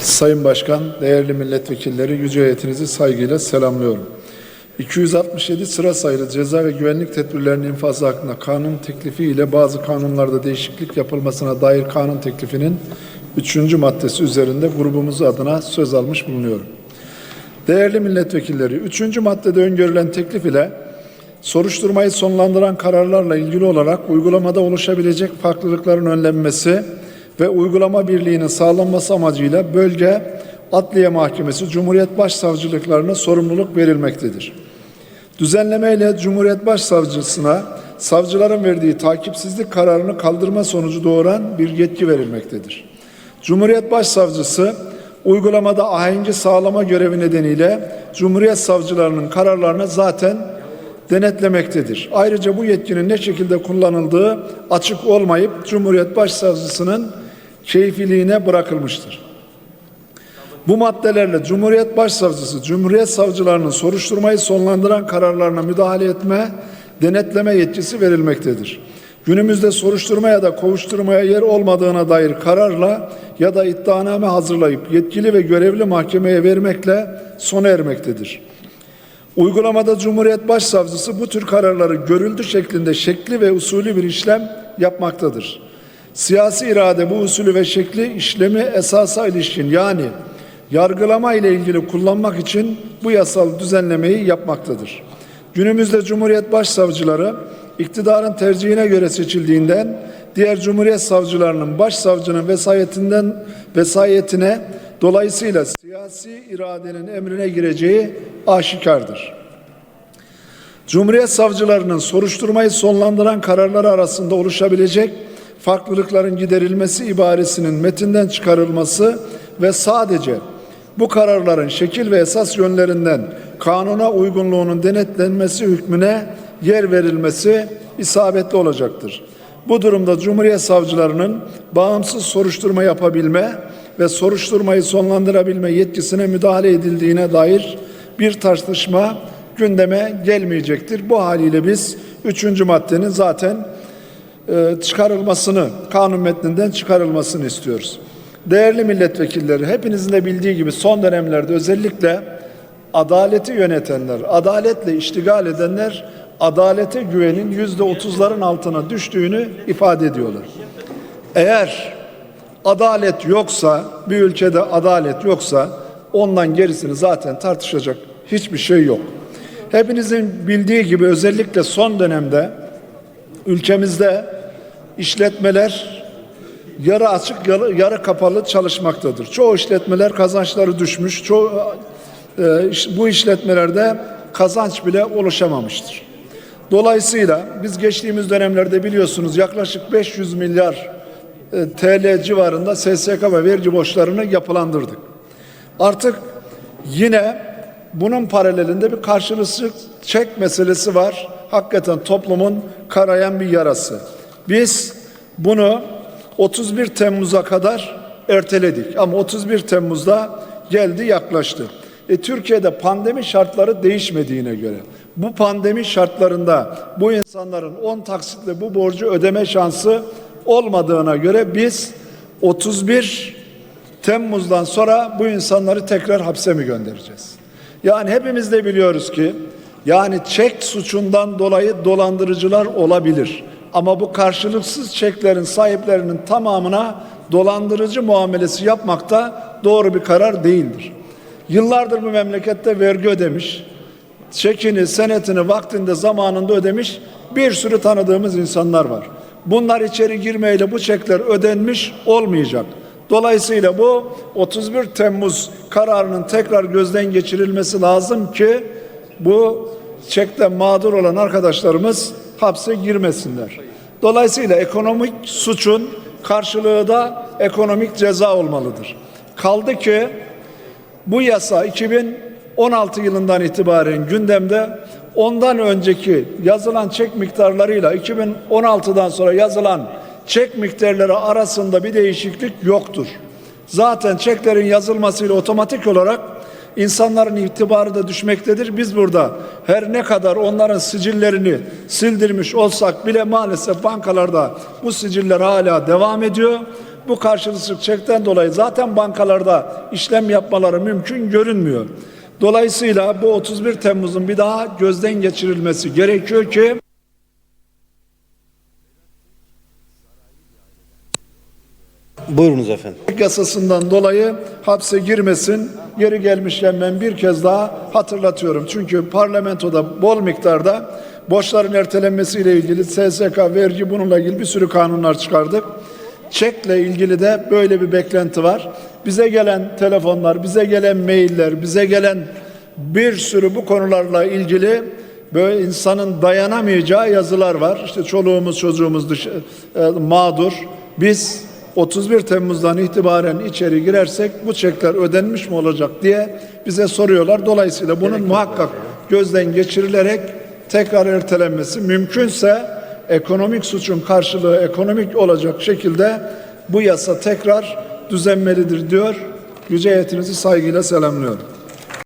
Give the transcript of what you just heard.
Sayın Başkan, değerli milletvekilleri, yüce heyetinizi saygıyla selamlıyorum. 267 sıra sayılı ceza ve güvenlik tedbirlerinin infazı hakkında kanun teklifi ile bazı kanunlarda değişiklik yapılmasına dair kanun teklifinin 3. maddesi üzerinde grubumuz adına söz almış bulunuyorum. Değerli milletvekilleri, 3. maddede öngörülen teklif ile soruşturmayı sonlandıran kararlarla ilgili olarak uygulamada oluşabilecek farklılıkların önlenmesi ve uygulama birliğinin sağlanması amacıyla bölge Adliye Mahkemesi Cumhuriyet Başsavcılıklarına sorumluluk verilmektedir. Düzenlemeyle Cumhuriyet Başsavcısına savcıların verdiği takipsizlik kararını kaldırma sonucu doğuran bir yetki verilmektedir. Cumhuriyet Başsavcısı uygulamada ahengi sağlama görevi nedeniyle Cumhuriyet savcılarının kararlarını zaten denetlemektedir. Ayrıca bu yetkinin ne şekilde kullanıldığı açık olmayıp Cumhuriyet Başsavcısının keyfiliğine bırakılmıştır. Bu maddelerle Cumhuriyet Başsavcısı, Cumhuriyet Savcılarının soruşturmayı sonlandıran kararlarına müdahale etme, denetleme yetkisi verilmektedir. Günümüzde soruşturma ya da kovuşturmaya yer olmadığına dair kararla ya da iddianame hazırlayıp yetkili ve görevli mahkemeye vermekle sona ermektedir. Uygulamada Cumhuriyet Başsavcısı bu tür kararları görüldü şeklinde şekli ve usulü bir işlem yapmaktadır. Siyasi irade bu usulü ve şekli işlemi esasa ilişkin yani yargılama ile ilgili kullanmak için bu yasal düzenlemeyi yapmaktadır. Günümüzde Cumhuriyet Başsavcıları iktidarın tercihine göre seçildiğinden diğer Cumhuriyet savcılarının başsavcının vesayetinden vesayetine dolayısıyla siyasi iradenin emrine gireceği aşikardır. Cumhuriyet savcılarının soruşturmayı sonlandıran kararları arasında oluşabilecek farklılıkların giderilmesi ibaresinin metinden çıkarılması ve sadece bu kararların şekil ve esas yönlerinden kanuna uygunluğunun denetlenmesi hükmüne yer verilmesi isabetli olacaktır. Bu durumda Cumhuriyet savcılarının bağımsız soruşturma yapabilme ve soruşturmayı sonlandırabilme yetkisine müdahale edildiğine dair bir tartışma gündeme gelmeyecektir. Bu haliyle biz üçüncü maddenin zaten çıkarılmasını, kanun metninden çıkarılmasını istiyoruz. Değerli milletvekilleri, hepinizin de bildiği gibi son dönemlerde özellikle adaleti yönetenler, adaletle iştigal edenler adalete güvenin yüzde otuzların altına düştüğünü ifade ediyorlar. Eğer adalet yoksa, bir ülkede adalet yoksa ondan gerisini zaten tartışacak hiçbir şey yok. Hepinizin bildiği gibi özellikle son dönemde ülkemizde işletmeler yarı açık yarı, kapalı çalışmaktadır. Çoğu işletmeler kazançları düşmüş. Çoğu e, bu işletmelerde kazanç bile oluşamamıştır. Dolayısıyla biz geçtiğimiz dönemlerde biliyorsunuz yaklaşık 500 milyar e, TL civarında SSK ve vergi borçlarını yapılandırdık. Artık yine bunun paralelinde bir karşılıksız çek meselesi var. Hakikaten toplumun karayan bir yarası. Biz bunu 31 Temmuz'a kadar erteledik ama 31 Temmuz'da geldi yaklaştı. E, Türkiye'de pandemi şartları değişmediğine göre bu pandemi şartlarında bu insanların 10 taksitle bu borcu ödeme şansı olmadığına göre biz 31 Temmuz'dan sonra bu insanları tekrar hapse mi göndereceğiz? Yani hepimiz de biliyoruz ki yani çek suçundan dolayı dolandırıcılar olabilir. Ama bu karşılıksız çeklerin sahiplerinin tamamına dolandırıcı muamelesi yapmak da doğru bir karar değildir. Yıllardır bu memlekette vergi ödemiş, çekini, senetini vaktinde zamanında ödemiş bir sürü tanıdığımız insanlar var. Bunlar içeri girmeyle bu çekler ödenmiş olmayacak. Dolayısıyla bu 31 Temmuz kararının tekrar gözden geçirilmesi lazım ki bu çekte mağdur olan arkadaşlarımız hapse girmesinler. Dolayısıyla ekonomik suçun karşılığı da ekonomik ceza olmalıdır. Kaldı ki bu yasa 2016 yılından itibaren gündemde ondan önceki yazılan çek miktarlarıyla 2016'dan sonra yazılan çek miktarları arasında bir değişiklik yoktur. Zaten çeklerin yazılmasıyla otomatik olarak insanların itibarı da düşmektedir. Biz burada her ne kadar onların sicillerini sildirmiş olsak bile maalesef bankalarda bu siciller hala devam ediyor. Bu karşılıksız çekten dolayı zaten bankalarda işlem yapmaları mümkün görünmüyor. Dolayısıyla bu 31 Temmuz'un bir daha gözden geçirilmesi gerekiyor ki Buyurunuz efendim. yasasından dolayı hapse girmesin. Yeri gelmişken ben bir kez daha hatırlatıyorum. Çünkü parlamentoda bol miktarda borçların ertelenmesiyle ilgili SSK, vergi bununla ilgili bir sürü kanunlar çıkardık. Çekle ilgili de böyle bir beklenti var. Bize gelen telefonlar, bize gelen mailler, bize gelen bir sürü bu konularla ilgili böyle insanın dayanamayacağı yazılar var. İşte çoluğumuz çocuğumuz dışı, e, mağdur. Biz 31 Temmuz'dan itibaren içeri girersek bu çekler ödenmiş mi olacak diye bize soruyorlar. Dolayısıyla bunun muhakkak gözden geçirilerek tekrar ertelenmesi mümkünse ekonomik suçun karşılığı ekonomik olacak şekilde bu yasa tekrar düzenmelidir diyor. Yüce heyetinizi saygıyla selamlıyorum.